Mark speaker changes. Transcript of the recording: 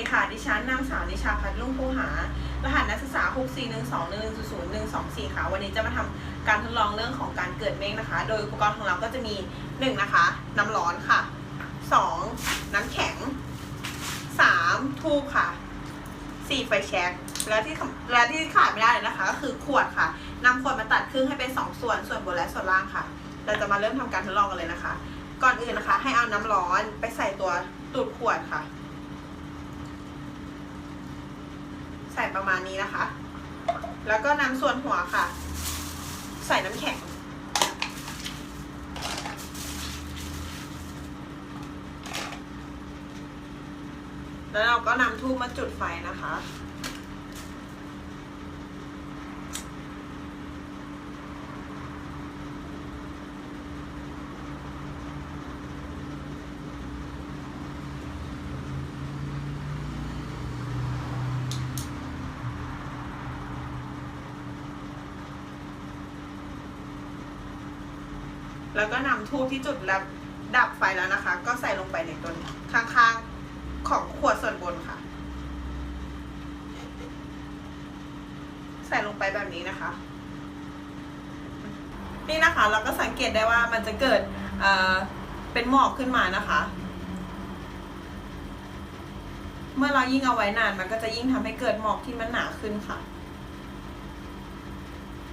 Speaker 1: ดีค่ะ ดิฉันนางสาวนิชาพัฒน์ลุ่งผู้หา รหัสนักศึกษา 6 4 1 2 1 0 0 1 2 4 ค่ะ วันนี้จะมาทำการทดลองเรื่องของการเกิดเมฆนะคะ โดยอุปกรณ์ของเราก็จะมี 1 นะคะ น้ำร้อนค่ะ 2 น้ำแข็ง 3 ทูบค่ะ 4 ไฟแช็กและที่และที่ขาดไม่ได้เลยนะคะ ก็คือขวดค่ะนำขวดมาตัดครึ่งให้เป็น 2 ส่วน ส่วนบนและส่วนล่างค่ะ เราจะมาเริ่มทำการทดลองกันเลยนะคะ ก่อนอื่นนะคะ ให้เอาน้ำร้อนไปใส่ตัวตูดขวดค่ะ ใส่ประมาณนี้นะคะ แล้วก็นำส่วนหัวค่ะ ใส่น้ำแข็ง แล้วเราก็นำทูบมาจุดไฟนะคะ แล้วก็นำทูบที่จุดแล้วดับไฟแล้วนะคะ ก็ใส่ลงไปในตัวข้างๆของขวดส่วนบนค่ะ ใส่ลงไปแบบนี้นะคะ นี่นะคะเราก็สังเกตได้ว่ามันจะเกิดเเป็นหมอกขึ้นมานะคะ เมื่อเรายิ่งเอาไว้นานมันก็จะยิ่งทำให้เกิดหมอกที่มันหนาขึ้นค่ะ